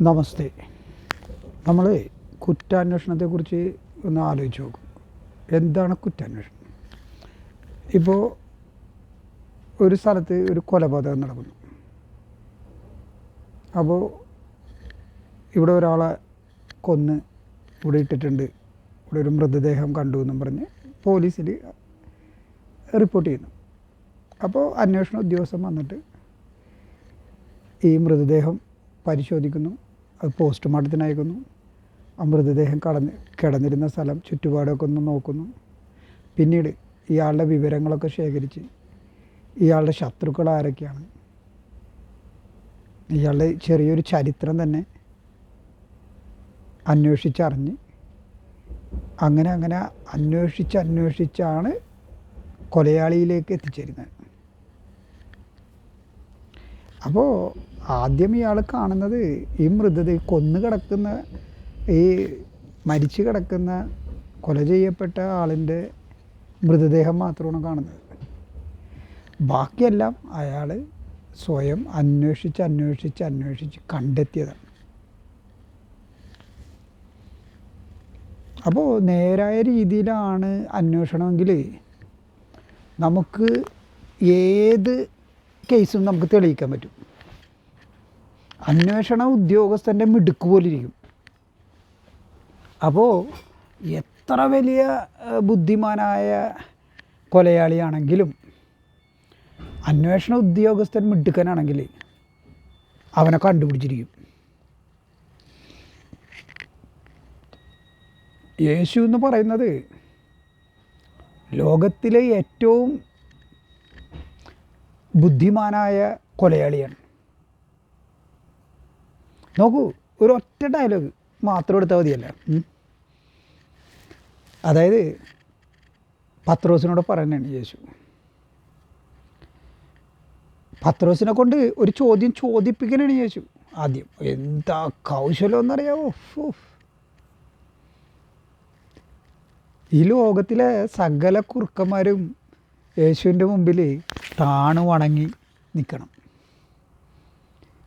നമസ്തേ. നമ്മൾ കുറ്റാന്വേഷണത്തെക്കുറിച്ച് ഒന്ന് ആലോചിച്ച് നോക്കും. എന്താണ് കുറ്റാന്വേഷണം? ഇപ്പോൾ ഒരു സ്ഥലത്ത് ഒരു കൊലപാതകം നടക്കുന്നു. അപ്പോൾ ഇവിടെ ഒരാളെ കൊന്ന് ഇവിടെ ഇട്ടിട്ടുണ്ട്. ഇവിടെ ഒരു മൃതദേഹം കണ്ടു എന്നും പറഞ്ഞ് പോലീസിൽ റിപ്പോർട്ട് ചെയ്യുന്നു. അപ്പോൾ അന്വേഷണ ഉദ്യോഗസ്ഥൻ വന്നിട്ട് ഈ മൃതദേഹം പരിശോധിക്കുന്നു. അത് പോസ്റ്റ്മോർട്ടത്തിന് അയക്കുന്നു. ആ മൃതദേഹം കടന്ന് കിടന്നിരുന്ന സ്ഥലം ചുറ്റുപാടൊക്കെ ഒന്ന് നോക്കുന്നു. പിന്നീട് ഇയാളുടെ വിവരങ്ങളൊക്കെ ശേഖരിച്ച് ഇയാളുടെ ശത്രുക്കൾ ആരൊക്കെയാണ്? ഇയാളുടെ ചെറിയൊരു ചരിത്രം തന്നെ അന്വേഷിച്ചറിഞ്ഞ് അങ്ങനെ അങ്ങനെ അന്വേഷിച്ച് അന്വേഷിച്ചാണ് കൊലയാളിയിലേക്ക് എത്തിച്ചേരുന്നത്. അപ്പോൾ ആദ്യം ഇയാൾ കാണുന്നത് ഈ മൃതദേഹം കൊന്നു കിടക്കുന്ന ഈ മരിച്ചു കിടക്കുന്ന കൊല ചെയ്യപ്പെട്ട ആളിന്റെ മൃതദേഹം മാത്രമാണ് കാണുന്നത്. ബാക്കിയെല്ലാം അയാൾ സ്വയം അന്വേഷിച്ച് അന്വേഷിച്ച് അന്വേഷിച്ച് കണ്ടെത്തിയതാണ്. അപ്പോൾ നേരായ രീതിയിലാണ് അന്വേഷണമെങ്കിൽ നമുക്ക് ഏത് കേസും നമുക്ക് തെളിയിക്കാൻ പറ്റും. അന്വേഷണ ഉദ്യോഗസ്ഥന്റെ മിടുക്ക് പോലിരിക്കും. അപ്പോൾ എത്ര വലിയ ബുദ്ധിമാനായ കൊലയാളിയാണെങ്കിലും അന്വേഷണ ഉദ്യോഗസ്ഥൻ മിടുക്കനാണെങ്കിൽ അവനെ കണ്ടുപിടിച്ചിരിക്കും. യേശു എന്ന് പറയുന്നത് ലോകത്തിലെ ഏറ്റവും ബുദ്ധിമാനായ കൊലയാളിയാണ്. നോക്കൂ ഒരു ഒറ്റ ഡയലോഗ് മാത്രം എടുത്താൽ മതിയല്ല. അതായത് പത്രോസിനോട് പറയുന്നതാണ് യേശു. പത്രോസിനെ കൊണ്ട് ഒരു ചോദ്യം ചോദിപ്പിക്കാനാണ് യേശു. ആദ്യം എന്താ കൗശലം എന്നറിയാവോ? ഈ ലോകത്തിലെ സകല കുറുക്കന്മാരും യേശുവിന്റെ മുമ്പിൽ താണു വണങ്ങി നിൽക്കണം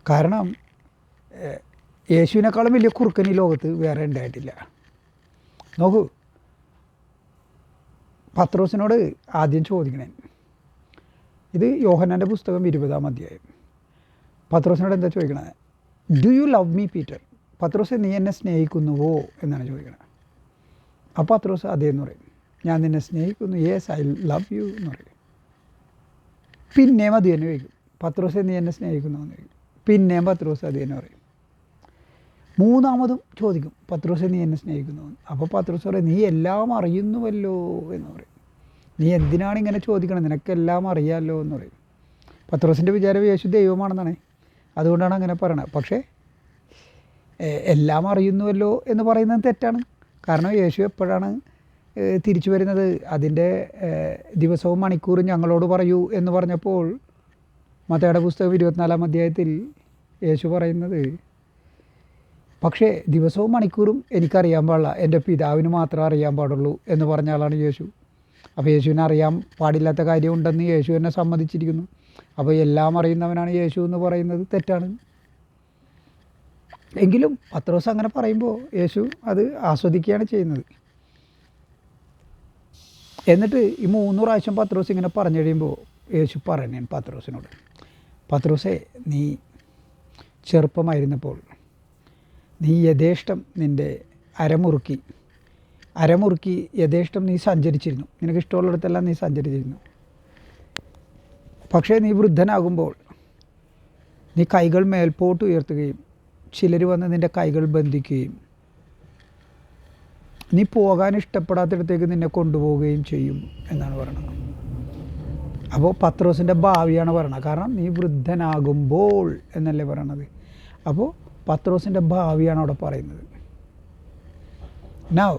കാരണം യേശുവിനേക്കാളും വലിയ കുറുക്കൻ ഈ ലോകത്ത് വേറെ ഉണ്ടായിട്ടില്ല. നോക്കൂ. പത്രോസിനോട് ആദ്യം ചോദിക്കണേ. ഇത് യോഹനാന്റെ പുസ്തകം ഇരുപതാം അധ്യായം. പത്രോസിനോട് എന്താ ചോദിക്കണത് do you love me Peter Pathros നീ എന്നെ സ്നേഹിക്കുന്നുവോ? എന്നാണ് ചോദിക്കണത് അപ്പോൾ പത്രോസ് അതേ എന്ന് പറയും. ഞാൻ നിന്നെ സ്നേഹിക്കുന്നു. യെസ് ഐ ലവ് യു എന്ന് പറയും. പിന്നെയും അത് തന്നെ ചോദിക്കും. പത്രോസ് നീ എന്നെ സ്നേഹിക്കുന്നു എന്ന് ചോദിക്കും. പിന്നെയും പത്രോസ് അത് തന്നെ പറയും. മൂന്നാമതും ചോദിക്കും പത്രോസെ നീ എന്നെ സ്നേഹിക്കുന്നു? അപ്പോൾ പത്രോസ് പറയും നീ എല്ലാം അറിയുന്നുവല്ലോ എന്ന് പറയും. നീ എന്തിനാണ് ഇങ്ങനെ ചോദിക്കണം? നിനക്കെല്ലാം അറിയാമല്ലോ എന്ന് പറയും. പത്രോസിന്റെ വിചാരം യേശു ദൈവമാണെന്നാണ്. അതുകൊണ്ടാണ് അങ്ങനെ പറയണത്. പക്ഷേ എല്ലാം അറിയുന്നുവല്ലോ എന്ന് പറയുന്നത് തെറ്റാണ്. കാരണം യേശു എപ്പോഴാണ് തിരിച്ചു വരുന്നത്? അതിന്റെ ദിവസവും മണിക്കൂറും ഞങ്ങളോട് പറയൂ എന്ന് പറഞ്ഞപ്പോൾ മതയുടെ പുസ്തകം ഇരുപത്തിനാലാം അധ്യായത്തിൽ യേശു പറയുന്നത് പക്ഷേ ദിവസവും മണിക്കൂറും എനിക്കറിയാൻ പാടില്ല. എന്റെ പിതാവിന് മാത്രമേ അറിയാൻ പാടുള്ളൂ എന്ന് പറഞ്ഞ ആളാണ് യേശു. അപ്പോൾ യേശുവിനെ അറിയാൻ പാടില്ലാത്ത കാര്യം ഉണ്ടെന്ന് യേശു എന്നെ സമ്മതിച്ചിരിക്കുന്നു. അപ്പോൾ എല്ലാം അറിയുന്നവനാണ് യേശു എന്ന് പറയുന്നത് തെറ്റാണ്. എങ്കിലും പത്രോസ് അങ്ങനെ പറയുമ്പോൾ യേശു അത് ആസ്വദിക്കുകയാണ് ചെയ്യുന്നത്. എന്നിട്ട് ഈ മൂന്ന് പ്രാവശ്യം പത്രോസ് ഇങ്ങനെ പറഞ്ഞു കഴിയുമ്പോൾ യേശു പറയണേ പത്രോസിനോട്. പത്രോസേ നീ ചെറുപ്പമായിരുന്നപ്പോൾ നീ യഥേഷ്ടം നിന്റെ അരമുറുക്കി. അരമുറുക്കി യഥേഷ്ടം നീ സഞ്ചരിച്ചിരുന്നു. നിനക്ക് ഇഷ്ടമുള്ളിടത്തെല്ലാം നീ സഞ്ചരിച്ചിരുന്നു. പക്ഷേ നീ വൃദ്ധനാകുമ്പോൾ നീ കൈകൾ മേൽപോട്ട് ഉയർത്തുകയും ചിലർ വന്ന് നിന്റെ കൈകൾ ബന്ധിക്കുകയും നീ പോകാൻ ഇഷ്ടപ്പെടാത്തിടത്തേക്ക് നിന്നെ കൊണ്ടുപോവുകയും ചെയ്യും എന്നാണ് പറയുന്നത്. അപ്പോൾ പത്രോസിന്റെ ഭാവിയാണ് പറയണത് കാരണം നീ വൃദ്ധനാകുമ്പോൾ എന്നല്ലേ പറയണത് അപ്പോൾ പത്രോസിന്റെ ഭാവിയാണ് അവിടെ പറയുന്നത്. നൗ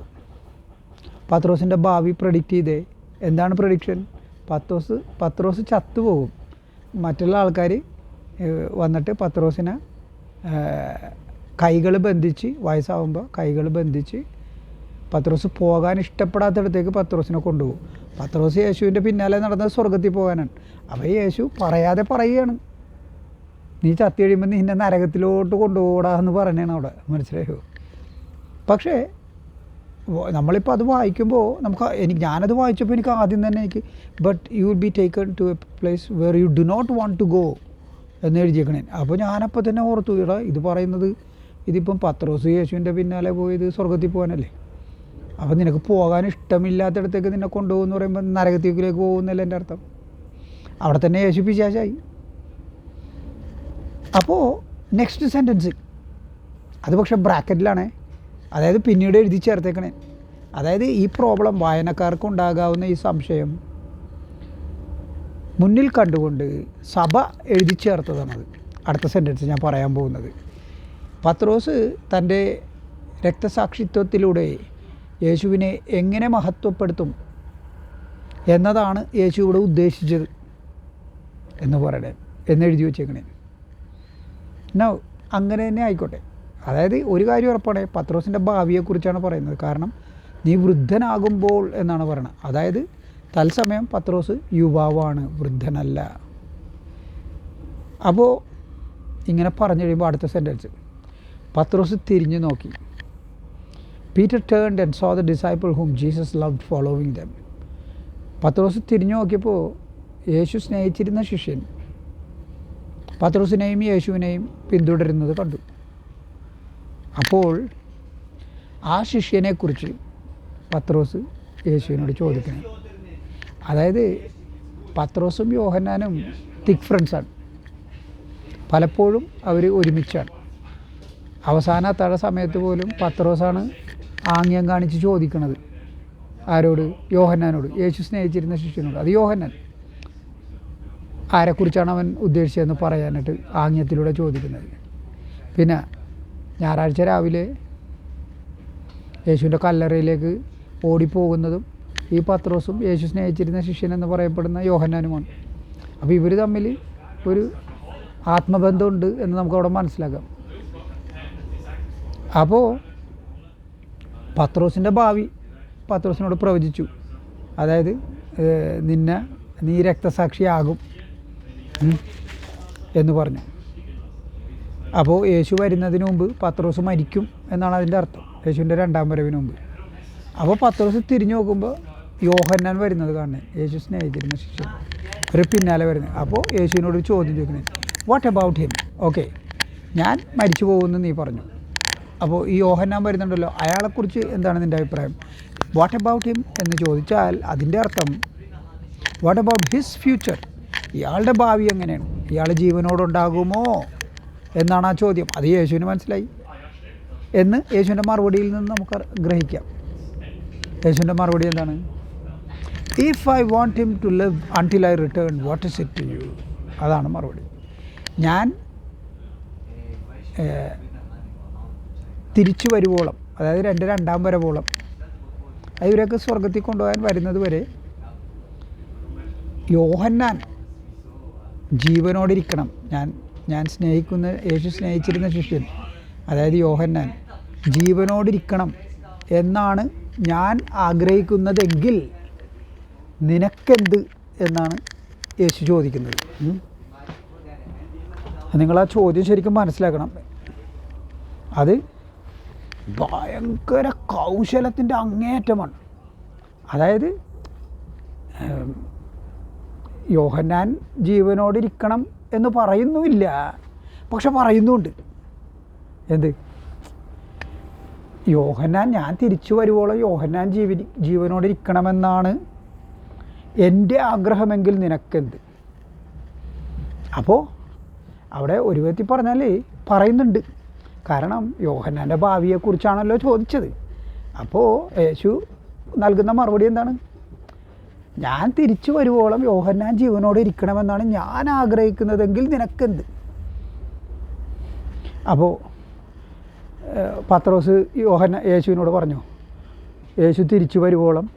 പത്രോസിന്റെ ഭാവി പ്രഡിക്റ്റ് ചെയ്തേ. എന്താണ് പ്രഡിക്ഷൻ പത്രോസ് പത്രോസ് ചത്തുപോകും. മറ്റുള്ള ആൾക്കാർ വന്നിട്ട് പത്രോസിനെ കൈകൾ ബന്ധിച്ച് വയസ്സാവുമ്പോൾ കൈകൾ ബന്ധിച്ച് പത്രോസ് പോകാൻ ഇഷ്ടപ്പെടാത്തടത്തേക്ക് പത്രോസിനെ കൊണ്ടുപോകും. പത്രോസ് യേശുവിന്റെ പിന്നാലെ നടന്നത് സ്വർഗത്തിൽ പോകാനാണ്. അപ്പോൾ യേശു പറയാതെ പറയുകയാണ്. നീ ചത്തി കഴിയുമ്പോൾ നിന്നെ നരകത്തിലോട്ട് കൊണ്ടുപോടാന്ന് പറഞ്ഞാണ് അവിടെ. മനസ്സിലായോ? പക്ഷേ നമ്മളിപ്പോൾ അത് വായിക്കുമ്പോൾ നമുക്ക് എനിക്ക് ഞാനത് വായിച്ചപ്പോൾ എനിക്ക് ആദ്യം തന്നെ എനിക്ക് but you will be taken to a place where you do not want to go എന്ന് എഴുതിയേക്കണേ. അപ്പോൾ ഞാനപ്പോൾ തന്നെ ഓർത്തു ഇടാ ഇത് പറയുന്നത് ഇതിപ്പം പത്രോസ് യേശുവിന്റെ പിന്നാലെ പോയത് സ്വർഗത്തിൽ പോകാനല്ലേ? അപ്പോൾ നിനക്ക് പോകാൻ ഇഷ്ടമില്ലാത്തടത്തേക്ക് നിന്നെ കൊണ്ടുപോകുമെന്ന് പറയുമ്പോൾ നരകത്തിലേക്ക് പോകുന്നല്ലേ എന്റെ അർത്ഥം? അവിടെ തന്നെ യേശു പിശാചായി. അപ്പോൾ നെക്സ്റ്റ് സെന്റൻസ് അത് പക്ഷേ ബ്രാക്കറ്റിലാണ് അതായത് പിന്നീട് എഴുതി ചേർത്തേക്കണേ. അതായത് ഈ പ്രോബ്ലം വായനക്കാർക്ക് ഉണ്ടാകാവുന്ന ഈ സംശയം മുന്നിൽ കണ്ടുകൊണ്ട് സഭ എഴുതി ചേർത്തതാണത് അടുത്ത സെന്റൻസ് ഞാൻ പറയാൻ പോകുന്നത്. പത്രോസ് തന്റെ രക്തസാക്ഷിത്വത്തിലൂടെ യേശുവിനെ എങ്ങനെ മഹത്വപ്പെടുത്തും എന്നതാണ് യേശു ഇവിടെ ഉദ്ദേശിച്ചത് എന്ന് പറയണേ. എന്നെഴുതി വച്ചേക്കണേ. നോ അങ്ങനെ തന്നെ ആയിക്കോട്ടെ. അതായത് ഒരു കാര്യം ഉറപ്പാണ് പത്രോസിന്റെ ഭാവിയെക്കുറിച്ചാണ് പറയുന്നത്. കാരണം നീ വൃദ്ധനാകുമ്പോൾ എന്നാണ് പറയുന്നത് അതായത് തത്സമയം പത്രോസ് യുവാവാണ് വൃദ്ധനല്ല. അപ്പോൾ ഇങ്ങനെ പറഞ്ഞു കഴിയുമ്പോൾ അടുത്ത സെന്റൻസ് പത്രോസ് തിരിഞ്ഞു നോക്കി. Peter turned and saw the disciple whom Jesus love following them Pathros തിരിഞ്ഞു നോക്കിയപ്പോൾ യേശു സ്നേഹിച്ചിരുന്ന ശിഷ്യൻ പത്രോസിനെയും യേശുവിനെയും പിന്തുടരുന്നത് കണ്ടു. അപ്പോൾ ആ ശിഷ്യനെക്കുറിച്ച് പത്രോസ് യേശുവിനോട് ചോദിക്കണം അതായത് പത്രോസും യോഹന്നാനും തിക് ഫ്രണ്ട്സാണ് പലപ്പോഴും അവർ ഒരുമിച്ചാണ്. അവസാന തഴ സമയത്ത് പോലും പത്രോസാണ് ആംഗ്യം കാണിച്ച് ചോദിക്കുന്നത് ആരോട്? യോഹന്നാനോട്. യേശു സ്നേഹിച്ചിരുന്ന ശിഷ്യനോട്. അത് യോഹന്നാൻ. ആരെക്കുറിച്ചാണ് അവൻ ഉദ്ദേശിച്ചതെന്ന് പറയാനായിട്ട് ആംഗ്യത്തിലൂടെ ചോദിക്കുന്നത്. പിന്നെ ഞായറാഴ്ച രാവിലെ യേശുവിന്റെ കല്ലറയിലേക്ക് ഓടിപ്പോകുന്നതും ഈ പത്രോസും യേശു സ്നേഹിച്ചിരുന്ന ശിഷ്യൻ എന്ന് പറയപ്പെടുന്ന യോഹന്നാനുമാണ് അപ്പോൾ ഇവർ തമ്മിൽ ഒരു ആത്മബന്ധമുണ്ട് എന്ന് നമുക്കവിടെ മനസ്സിലാക്കാം. അപ്പോൾ പത്രോസിന്റെ ഭാവി പത്രോസിനോട് പ്രവചിച്ചു. അതായത് നിന്നെ നീ രക്തസാക്ഷിയാകും. എന്ന് പറഞ്ഞു. അപ്പോൾ യേശു വരുന്നതിന് മുമ്പ് പത്രോസ് മരിക്കും എന്നാണ് അതിന്റെ അർത്ഥം. യേശുവിന്റെ രണ്ടാം വരവിന് മുമ്പ്. അപ്പോൾ പത്രോസ് തിരിഞ്ഞു നോക്കുമ്പോൾ യോഹന്നാൻ വരുന്നത് കാണുന്നത് യേശു സ്നേഹിച്ചിരുന്ന ശിഷ്യൻ. ഒരു പിന്നാലെ വരുന്നത് അപ്പോൾ യേശുവിനോട് ചോദ്യം ചോദിക്കുന്നത് വാട്ട് അബൌട്ട് ഹിം ഓക്കെ ഞാൻ മരിച്ചു പോകുമെന്ന് നീ പറഞ്ഞു. അപ്പോൾ ഈ യോഹന്നാൻ വരുന്നുണ്ടല്ലോ. അയാളെക്കുറിച്ച് എന്താണ് നിന്റെ അഭിപ്രായം? വാട്ട് അബൌട്ട് ഹിം എന്ന് ചോദിച്ചാൽ അതിന്റെ അർത്ഥം വാട്ട് അബൌട്ട് ഹിസ് ഫ്യൂച്ചർ ഇയാളുടെ ഭാവി എങ്ങനെയാണ്? ഇയാൾ ജീവനോടുണ്ടാകുമോ എന്നാണ് ആ ചോദ്യം. അത് യേശുവിന് മനസ്സിലായി. എന്ന് യേശുവിന്റെ മറുപടിയിൽ നിന്ന് നമുക്ക് ഗ്രഹിക്കാം. യേശുവിന്റെ മറുപടി എന്താണ്? If I want him to live until I return what is it to you അതാണ് മറുപടി. ഞാൻ തിരിച്ചു വരുവോളം അതായത് രണ്ട് രണ്ടാം വരവോളം ഇവരൊക്കെ സ്വർഗത്തിൽ കൊണ്ടുപോകാൻ വരുന്നത് വരെ യോഹന്നാൻ ജീവനോടിരിക്കണം. ഞാൻ ഞാൻ സ്നേഹിക്കുന്ന യേശു സ്നേഹിച്ചിരുന്ന ശിഷ്യൻ അതായത് യോഹന്നാൻ ജീവനോടിരിക്കണം എന്നാണ് ഞാൻ ആഗ്രഹിക്കുന്നതെങ്കിൽ നിനക്കെന്ത് എന്നാണ് യേശു ചോദിക്കുന്നത്. നിങ്ങൾ ആ ചോദ്യം ശരിക്കും മനസ്സിലാക്കണം. അത് ഭയങ്കര കൗശലത്തിന്റെ അങ്ങേയറ്റമാണ്. അതായത് യോഹന്നാൻ ജീവനോടിരിക്കണം എന്ന് പറയുന്നുമില്ല. പക്ഷെ പറയുന്നുണ്ട്. എന്ത്? യോഹന്നാൻ ഞാൻ തിരിച്ചു വരുവോളം യോഹന്നാൻ ജീവനി ജീവനോടിരിക്കണമെന്നാണ് എന്റെ ആഗ്രഹമെങ്കിൽ നിനക്കെന്ത്? അപ്പോൾ അവിടെ ഒരു വ്യക്തി പറഞ്ഞാൽ പറയുന്നുണ്ട്. കാരണം യോഹന്നാന്റെ ഭാവിയെക്കുറിച്ചാണല്ലോ ചോദിച്ചത്. അപ്പോൾ യേശു നൽകുന്ന മറുപടി എന്താണ്? ഞാൻ തിരിച്ചു വരുവോളം യോഹന്നാൻ ജീവനോട് ഇരിക്കണമെന്നാണ് ഞാൻ ആഗ്രഹിക്കുന്നതെങ്കിൽ നിനക്കെന്ത്? അപ്പോൾ പത്രോസ് യോഹന്ന യേശുവിനോട് പറഞ്ഞു യേശു തിരിച്ചു വരുവോളം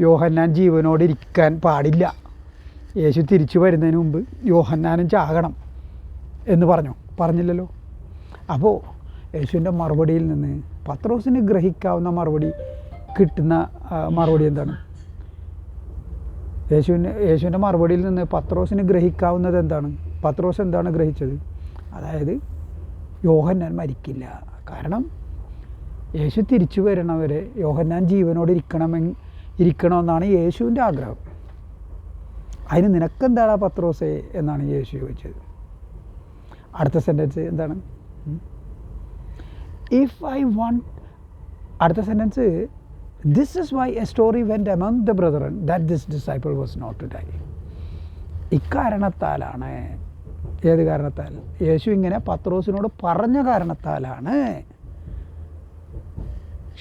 യോഹന്നാൻ ജീവനോട് ഇരിക്കാൻ പാടില്ല. യേശു തിരിച്ചു വരുന്നതിന് മുമ്പ് യോഹന്നാനും ചാകണം. എന്ന് പറഞ്ഞു. പറഞ്ഞില്ലല്ലോ? അപ്പോൾ യേശുവിന്റെ മറുപടിയിൽ നിന്ന് പത്രോസിന് ഗ്രഹിക്കാവുന്ന മറുപടി കിട്ടുന്ന മറുപടി എന്താണ്? യേശുവിന് യേശുവിന്റെ മറുപടിയിൽ നിന്ന് പത്രോസിന് ഗ്രഹിക്കാവുന്നത് എന്താണ്? പത്രോസ് എന്താണ് ഗ്രഹിച്ചത്? അതായത് യോഹന്നാൻ മരിക്കില്ല. കാരണം യേശു തിരിച്ചു വരണവരെ യോഹന്നാൻ ജീവനോട് ഇരിക്കണമെങ്കിൽ ഇരിക്കണമെന്നാണ് യേശുവിന്റെ ആഗ്രഹം. അതിന് നിനക്കെന്താടാ പത്രോസേ എന്നാണ് യേശു ചോദിച്ചത്. അടുത്ത സെന്റൻസ് എന്താണ്? ഇഫ് ഐ വാണ്ട് അടുത്ത sentence this is why a story went among the brethren that this disciple was not to die. ഇക്കാരണത്താലാണ്. ഏത് കാരണത്താൽ? യേശു ഇങ്ങനെ പത്രോസിനോട് പറഞ്ഞ കാരണത്താലാണ്.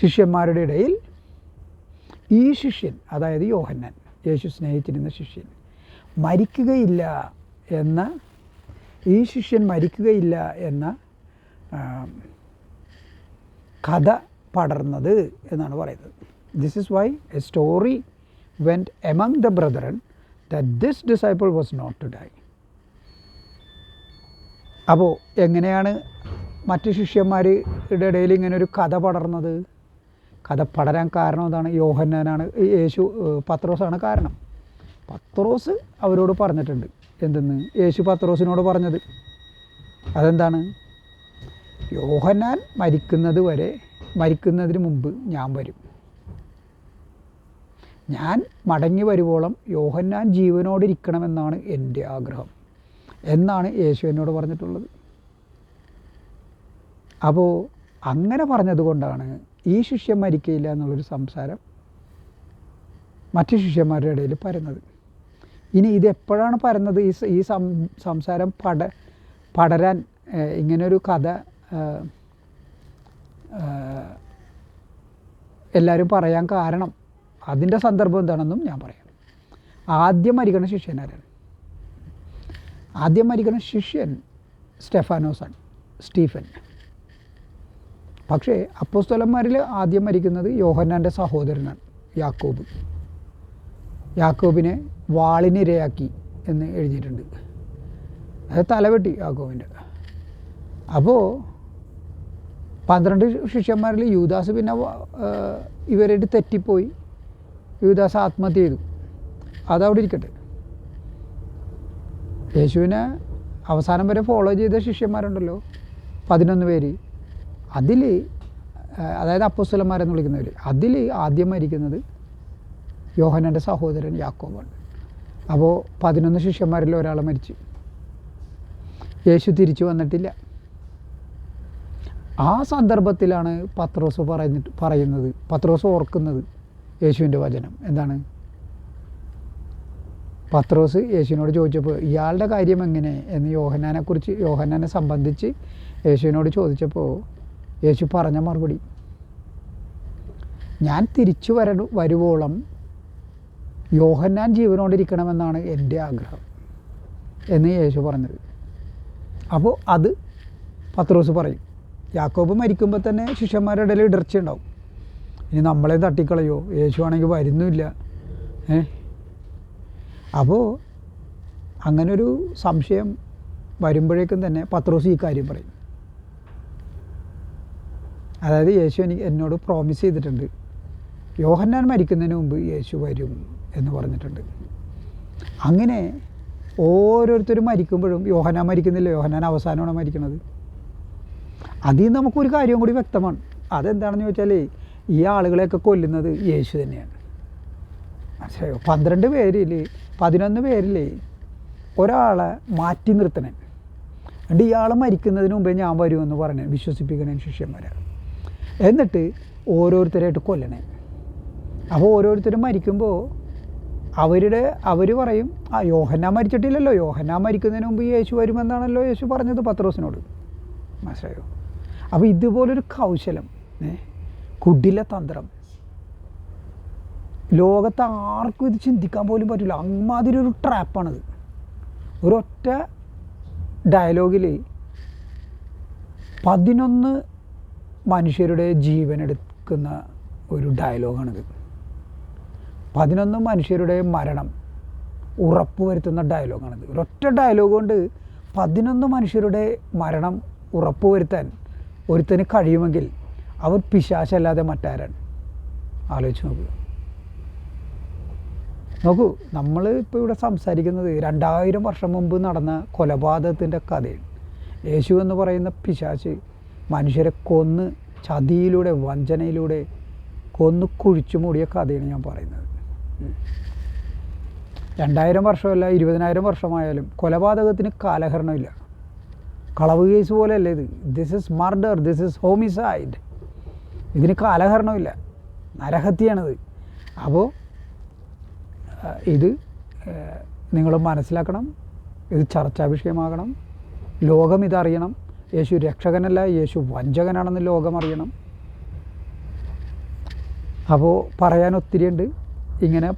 ശിഷ്യന്മാരുടെ ഇടയിൽ ഈ ശിഷ്യൻ അതായത് യോഹന്നാൻ യേശു സ്നേഹിച്ചിരുന്ന ശിഷ്യൻ മരിക്കുകയില്ല എന്ന ഈ ശിഷ്യൻ മരിക്കുകയില്ല എന്ന കഥ പടർന്നത് എന്നാണ് പറയുന്നത്. This is why a story went among the brethren that this disciple was not to die അപ്പോൾ എങ്ങനെയാണ് മറ്റ് ശിഷ്യന്മാരുടെ ഇടയിൽ ഇങ്ങനെ ഒരു കഥ പടർന്നത്? കഥ പടരാൻ കാരണം എന്താണ്? യോഹന്നാനാണ് യേശു പത്രോസാണ് കാരണം. പത്രോസ് അവരോട് പറഞ്ഞിട്ടുണ്ട്. എന്തെന്ന്? യേശു പത്രോസിനോട് പറഞ്ഞത്. അതെന്താണ്? യോഹന്നാൻ മരിക്കുന്നത് വരെ മരിക്കുന്നതിന് മുമ്പ് ഞാൻ വരും. ഞാൻ മടങ്ങി വരുവോളം യോഹന്നാൻ ജീവനോടിരിക്കണമെന്നാണ് എന്റെ ആഗ്രഹം എന്നാണ് യേശു എന്നോട് പറഞ്ഞിട്ടുള്ളത്. അപ്പോൾ അങ്ങനെ പറഞ്ഞതുകൊണ്ടാണ് ഈ ശിഷ്യൻ മരിക്കയില്ല എന്നുള്ളൊരു സംസാരം മറ്റു ശിഷ്യന്മാരുടെ ഇടയിൽ പരന്നത്. ഇനി ഇതെപ്പോഴാണ് പരന്നത്? ഈ ഈ സംസാരം പട പടരാൻ ഇങ്ങനൊരു കഥ എല്ലാവരും പറയാൻ കാരണം അതിന്റെ സന്ദർഭം എന്താണെന്നും ഞാൻ പറയാം. ആദ്യം മരിക്കണ ശിഷ്യൻ ആരാണ്? ആദ്യം മരിക്കണ ശിഷ്യൻ സ്റ്റെഫാനോസാണ് സ്റ്റീഫൻ. പക്ഷേ അപ്പോസ്തലന്മാരിൽ ആദ്യം മരിക്കുന്നത് യോഹന്നാന്റെ സഹോദരനാണ് യാക്കോബ്. യാക്കോബിനെ വാളിനിരയാക്കി എന്ന് എഴുതിയിട്ടുണ്ട്. അത് തലവെട്ടി യാക്കോബിന്റെ. അപ്പോൾ പന്ത്രണ്ട് ശിഷ്യന്മാരിൽ യൂദാസ് പിന്നെ ഇവരായിട്ട് തെറ്റിപ്പോയി. യൂദാസ് ആത്മഹത്യ ചെയ്തു. അതവിടെ ഇരിക്കട്ടെ. യേശുവിനെ അവസാനം വരെ ഫോളോ ചെയ്ത ശിഷ്യന്മാരുണ്ടല്ലോ പതിനൊന്ന് പേര്. അതിൽ അതായത് അപ്പോസ്തലന്മാരെന്ന് വിളിക്കുന്നവർ അതിൽ ആദ്യം മരിക്കുന്നത് യോഹനന്റെ സഹോദരൻ യാക്കോബാണ്. അപ്പോൾ പതിനൊന്ന് ശിഷ്യന്മാരിൽ ഒരാൾ മരിച്ചു. യേശു തിരിച്ചു വന്നിട്ടില്ല. ആ സന്ദർഭത്തിലാണ് പത്രോസ് പറഞ്ഞിട്ട് പറയുന്നത് പത്രോസ് ഓർക്കുന്നത് യേശുവിന്റെ വചനം. എന്താണ്? പത്രോസ് യേശുവിനോട് ചോദിച്ചപ്പോൾ ഇയാളുടെ കാര്യം എങ്ങനെ? എന്ന് യോഹനാനെക്കുറിച്ച് യോഹനാനെ സംബന്ധിച്ച് യേശുവിനോട് ചോദിച്ചപ്പോൾ യേശു പറഞ്ഞ മറുപടി ഞാൻ തിരിച്ചു വര വരുവോളം യോഹന്നാൻ ജീവനോടിരിക്കണമെന്നാണ് എന്റെ ആഗ്രഹം എന്ന് യേശു പറഞ്ഞത്. അപ്പോൾ അത് പത്രോസ് പറയും. യാക്കോബ് മരിക്കുമ്പോൾ തന്നെ ശിഷ്യന്മാരുടെ ഇടയിൽ ഇടർച്ച ഉണ്ടാവും ഇനി നമ്മളെ തട്ടിക്കളയോ? യേശു ആണെങ്കിൽ വരുന്നുമില്ല ഏ? അപ്പോൾ അങ്ങനൊരു സംശയം വരുമ്പോഴേക്കും തന്നെ പത്രോസ് ഈ കാര്യം പറയും. അതായത് യേശു എനിക്ക് എന്നോട് പ്രോമിസ് ചെയ്തിട്ടുണ്ട്. യോഹന്നാൻ മരിക്കുന്നതിന് മുമ്പ് യേശു വരും എന്ന് പറഞ്ഞിട്ടുണ്ട്. അങ്ങനെ ഓരോരുത്തരും മരിക്കുമ്പോഴും യോഹനാൻ മരിക്കുന്നില്ല. യോഹനാൻ അവസാനമാണ് മരിക്കുന്നത് അതിൽ നമുക്കൊരു കാര്യം കൂടി വ്യക്തമാണ്. അതെന്താണെന്ന് ചോദിച്ചാൽ ഈ ആളുകളെയൊക്കെ കൊല്ലുന്നത് യേശു തന്നെയാണ്. മനസ്സിലായോ? പന്ത്രണ്ട് പേരിൽ പതിനൊന്ന് പേരിൽ ഒരാളെ മാറ്റി നിർത്തണേ. എന്നിട്ട് ഇയാൾ മരിക്കുന്നതിന് മുമ്പേ ഞാൻ വരുമെന്ന് പറഞ്ഞു വിശ്വസിപ്പിക്കണേ ശിഷ്യന്മാരെ. എന്നിട്ട് ഓരോരുത്തരായിട്ട് കൊല്ലണേ. അപ്പോൾ ഓരോരുത്തരും മരിക്കുമ്പോൾ അവരുടെ അവർ പറയും ആ യോഹന്നാൻ മരിച്ചിട്ടില്ലല്ലോ. യോഹന്നാൻ മരിക്കുന്നതിന് മുമ്പ് യേശു വരുമെന്നാണല്ലോ യേശു പറഞ്ഞത് പത്രോസിനോട്. മനസ്സിലായോ? അപ്പോൾ ഇതുപോലൊരു കൗശലം ഏ? കുടില തന്ത്രം. ലോകത്ത് ആർക്കും ഇത് ചിന്തിക്കാൻ പോലും പറ്റില്ല അമ്മാതിരി ഒരു ട്രാപ്പാണത്. ഒരൊറ്റ ഡയലോഗിൽ പതിനൊന്ന് മനുഷ്യരുടെ ജീവൻ എടുക്കുന്ന ഒരു ഡയലോഗാണിത് പതിനൊന്ന് മനുഷ്യരുടെ മരണം ഉറപ്പുവരുത്തുന്ന ഡയലോഗാണിത് ഒരൊറ്റ ഡയലോഗ് കൊണ്ട് പതിനൊന്ന് മനുഷ്യരുടെ മരണം ഉറപ്പുവരുത്താൻ ഒരുത്തന് കഴിയുമെങ്കിൽ അവർ പിശാശല്ലാതെ മറ്റാരാണ്? ആലോചിച്ച് നോക്കുക നോക്കൂ നമ്മൾ ഇപ്പോൾ ഇവിടെ സംസാരിക്കുന്നത് രണ്ടായിരം വർഷം മുമ്പ് നടന്ന കൊലപാതകത്തിന്റെ കഥയാണ്. യേശു എന്ന് പറയുന്ന പിശാച്ച് മനുഷ്യരെ കൊന്ന് ചതിയിലൂടെ വഞ്ചനയിലൂടെ കൊന്ന് കുഴിച്ചു മൂടിയ കഥയാണ് ഞാൻ പറയുന്നത്. രണ്ടായിരം വർഷമല്ല ഇരുപതിനായിരം വർഷമായാലും കൊലപാതകത്തിന് കാലഹരണമില്ല. കളവ് കേസ് പോലെയല്ല ഇത്. This is murder this is homicide ഇതിന് കാലഹരണമില്ല നരഹത്യയാണിത്. അപ്പോൾ ഇത് നിങ്ങൾ മനസ്സിലാക്കണം. ഇത് ചർച്ചാ വിഷയമാകണം ലോകം ഇതറിയണം. യേശു രക്ഷകനല്ല യേശു വഞ്ചകനാണെന്ന് ലോകം അറിയണം അപ്പോൾ പറയാൻ ഒത്തിരിയുണ്ട്. ഇങ്ങനെ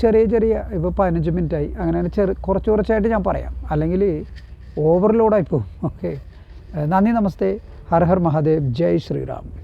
ചെറിയ ചെറിയ ഇപ്പോൾ പതിനഞ്ച് മിനിറ്റായി. അങ്ങനെ ചെറു കുറച്ച് കുറച്ചായിട്ട് ഞാൻ പറയാം. അല്ലെങ്കിൽ ഓവർലോഡായി പോകും. ഓക്കെ. നന്ദി നമസ്തേ. हर हर महादेव जय श्री राम।